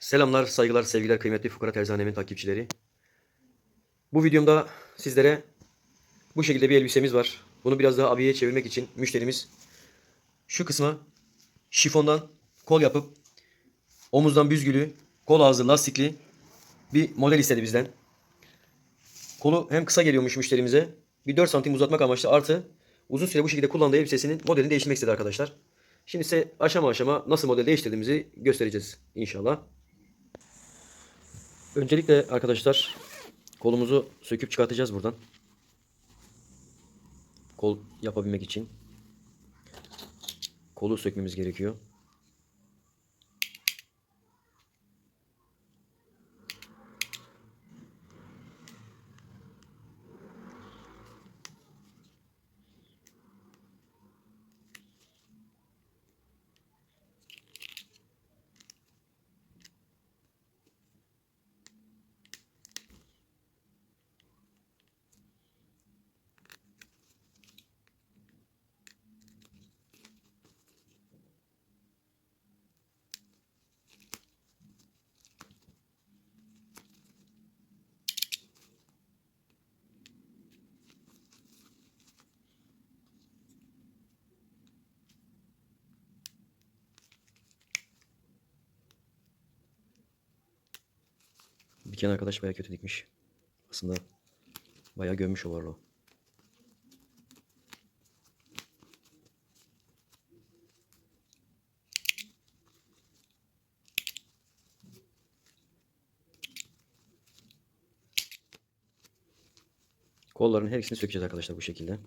Selamlar, saygılar, sevgiler kıymetli Fukara Terzanemin takipçileri. Bu videomda sizlere bu şekilde bir elbisemiz var. Bunu biraz daha abiye çevirmek için müşterimiz şu kısma şifondan kol yapıp omuzdan büzgülü, kol ağzı lastikli bir model istedi bizden. Kolu hem kısa geliyormuş müşterimize. Bir 4 santim uzatmak amaçlı artı uzun süre bu şekilde kullandığı elbisesinin modelini değiştirmek istedi arkadaşlar. Şimdi size aşama aşama nasıl model değiştirdiğimizi göstereceğiz inşallah. Öncelikle arkadaşlar kolumuzu söküp çıkartacağız buradan. Kol yapabilmek için. Kolu sökmemiz gerekiyor. Diken arkadaş bayağı kötü dikmiş. Aslında bayağı gömmüş o varlığı. Kolların her ikisini sökeceğiz arkadaşlar bu şekilde.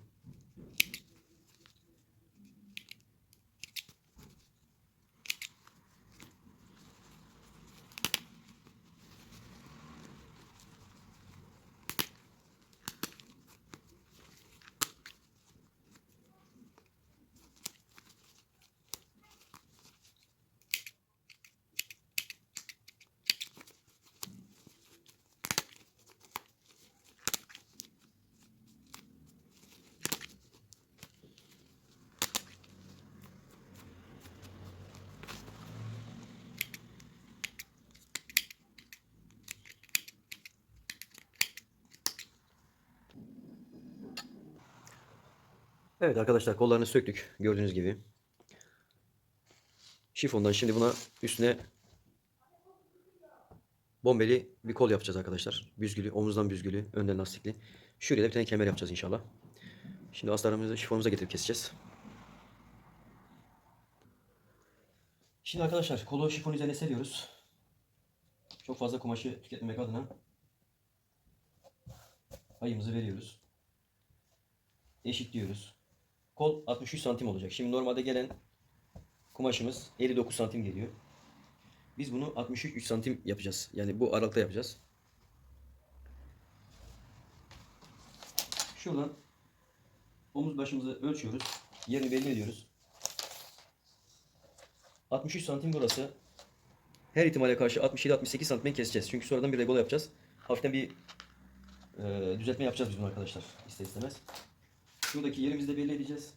Evet arkadaşlar kollarını söktük gördüğünüz gibi. Şifondan şimdi buna üstüne bombeli bir kol yapacağız arkadaşlar. Büzgülü, omuzdan büzgülü, önden lastikli. Şuraya da bir tane kemer yapacağız inşallah. Şimdi astarlarımızı şifonumuza getirip keseceğiz. Şimdi arkadaşlar kolu şifon üzerine seriyoruz. Çok fazla kumaşı tüketmemek adına payımızı veriyoruz. Eşitliyoruz. Kol 63 santim olacak. Şimdi normalde gelen kumaşımız 59 santim geliyor. Biz bunu 63 santim yapacağız. Yani bu aralıkta yapacağız. Şuradan omuz başımızı ölçüyoruz. Yerini belli ediyoruz. 63 santim burası. Her ihtimale karşı 67-68 santim keseceğiz. Çünkü sonradan bir regol yapacağız. Hafiften bir e, düzeltme yapacağız biz bunu arkadaşlar. İster istemez. Şuradaki yerimizi de belli edeceğiz.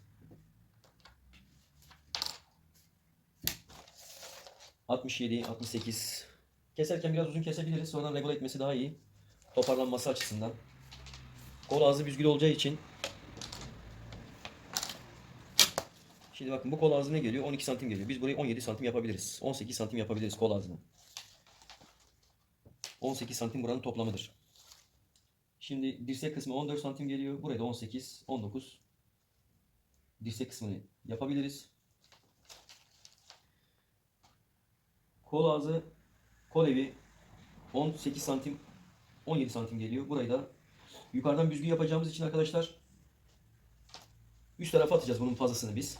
67, 68. Keserken biraz uzun kesebiliriz. Sonradan regüle etmesi daha iyi. Toparlanması açısından. Kol ağzı büzgülü olacağı için. Şimdi bakın bu kol ağzı ne geliyor? 12 santim geliyor. Biz burayı 17 santim yapabiliriz. 18 santim yapabiliriz kol ağzını. 18 santim buranın toplamıdır. Şimdi dirsek kısmı 14 santim geliyor. Buraya da 18, 19 dirsek kısmını yapabiliriz. Kol ağzı, kol evi 18 santim, 17 santim geliyor. Burayı da yukarıdan büzgü yapacağımız için arkadaşlar üst tarafa atacağız bunun fazlasını biz.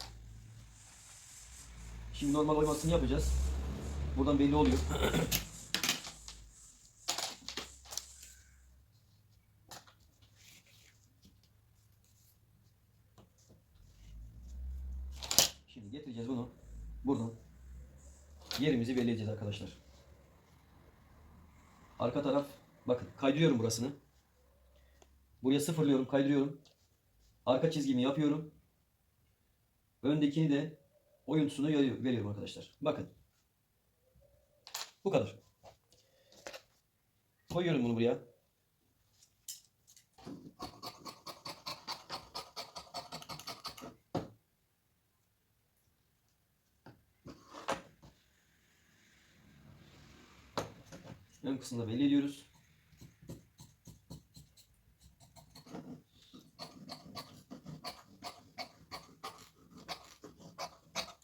Şimdi normal oymasını yapacağız. Buradan belli oluyor. yerimizi belirleyeceğiz arkadaşlar. Arka taraf bakın kaydırıyorum burasını. Buraya sıfırlıyorum kaydırıyorum. Arka çizgimi yapıyorum. Öndekini de oyuntusunu veriyorum arkadaşlar. Bakın. Bu kadar. Koyuyorum bunu buraya. Ön kısmında belli ediyoruz.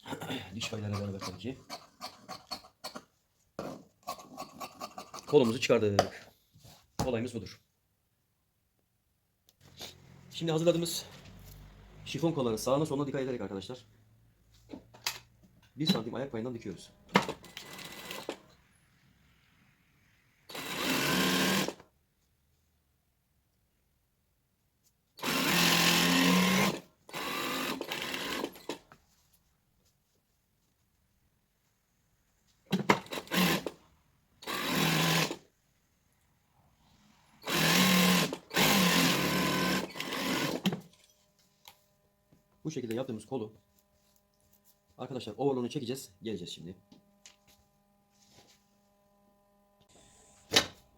Diş paylarıyla beraber tabii ki. Kolumuzu çıkardık. Olayımız budur. Şimdi hazırladığımız şifon kolların sağına soluna dikkat ederek arkadaşlar. 1 santim ayak payından dikiyoruz. Bu şekilde yaptığımız kolu arkadaşlar overlock'unu çekeceğiz. Geleceğiz şimdi.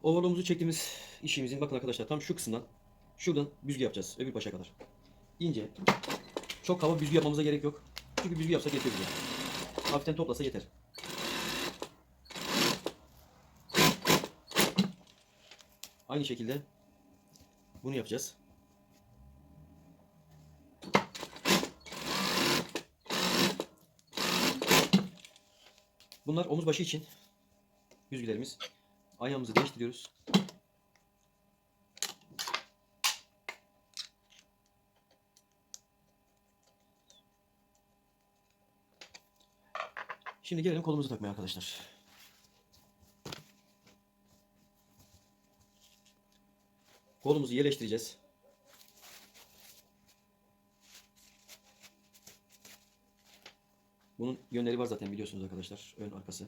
Overlock'umuzu çektiğimiz işimizin bakın arkadaşlar tam şu kısımdan şuradan büzgü yapacağız öbür başa kadar. İnce. Çok hava büzgü yapmamıza gerek yok. Çünkü büzgü yapsak yeter. Hafiften toplasa yeter. Aynı şekilde bunu yapacağız. Bunlar omuz başı için büzgülerimiz. Ayağımızı değiştiriyoruz. Şimdi gelelim kolumuzu takmaya arkadaşlar. Kolumuzu yerleştireceğiz. Bunun yönleri var zaten biliyorsunuz arkadaşlar. Ön arkası.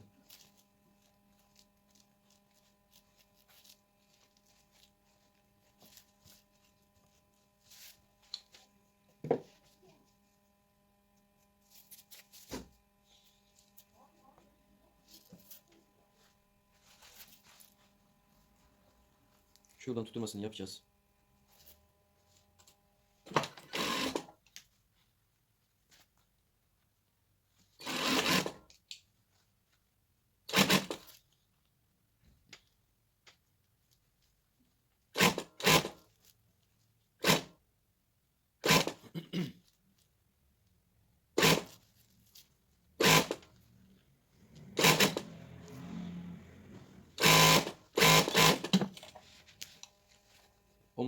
Şuradan tutulmasını yapacağız.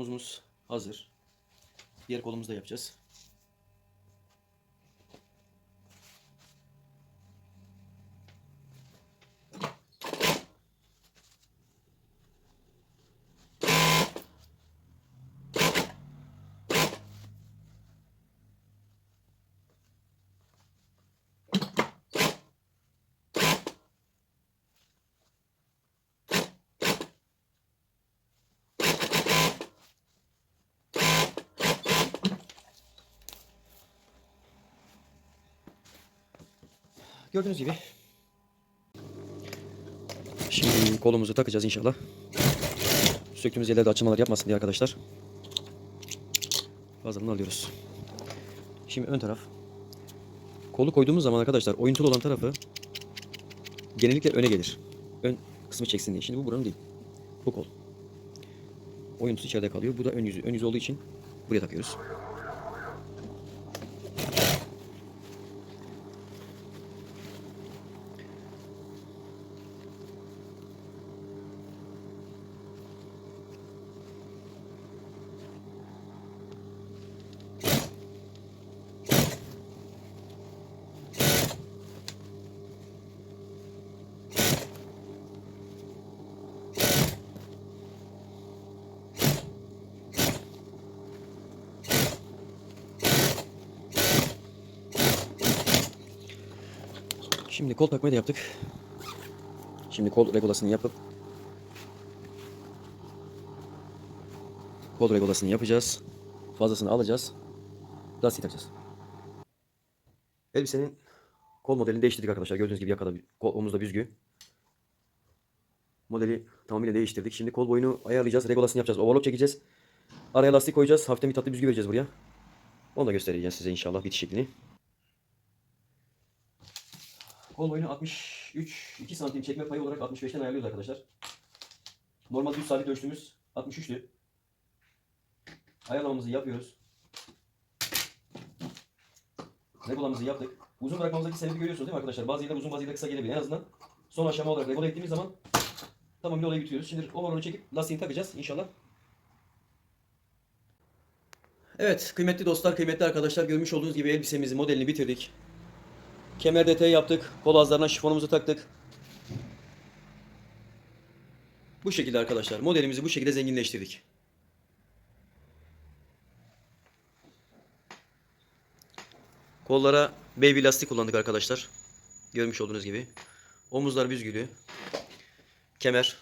Omuzumuz hazır. Diğer kolumuzu da yapacağız. Gördüğünüz gibi. Şimdi kolumuzu takacağız inşallah. Söktüğümüz yerlerde açılmalar yapmasın diye arkadaşlar. Fazlalığını alıyoruz. Şimdi ön taraf. Kolu koyduğumuz zaman arkadaşlar oyuntul olan tarafı genellikle öne gelir. Ön kısmı çeksin diye. Şimdi bu buranın değil. Bu kol. Oyuntusu içeride kalıyor. Bu da ön yüzü. Ön yüzü olduğu için buraya takıyoruz. Şimdi kol takmayı da yaptık. Şimdi kol regulasını yapıp kol regulasını yapacağız. Fazlasını alacağız. Lastiği takacağız. Elbisenin kol modelini değiştirdik arkadaşlar. Gördüğünüz gibi yakada kol, omuzda büzgü. Modeli tamamıyla değiştirdik. Şimdi kol boyunu ayarlayacağız. Regolasını yapacağız. Overlock çekeceğiz. Araya lastik koyacağız. Hafiften bir tatlı büzgü vereceğiz buraya. Onu da göstereceğiz size inşallah bitiş şeklini. Kol boyunu 63 2 santim çekme payı olarak 65'ten ayarlıyoruz arkadaşlar. Normal düz sabit ölçtüğümüz 63'tü. Ayarlamamızı yapıyoruz. Regolamızı yaptık. Uzun bırakmamızdaki sebebi görüyorsunuz değil mi arkadaşlar? Bazı yerler uzun bazı yerler kısa gelebilir. En azından son aşama olarak regula ettiğimiz zaman tamamıyla olayı bitiriyoruz. Şimdi overall'u çekip lastiğini takacağız inşallah. Evet kıymetli dostlar, kıymetli arkadaşlar görmüş olduğunuz gibi elbisemizin modelini bitirdik. Kemer detayı yaptık. Kol ağızlarına şifonumuzu taktık. Bu şekilde arkadaşlar. Modelimizi bu şekilde zenginleştirdik. Kollara baby lastik kullandık arkadaşlar. Görmüş olduğunuz gibi. Omuzlar büzgülü. Kemer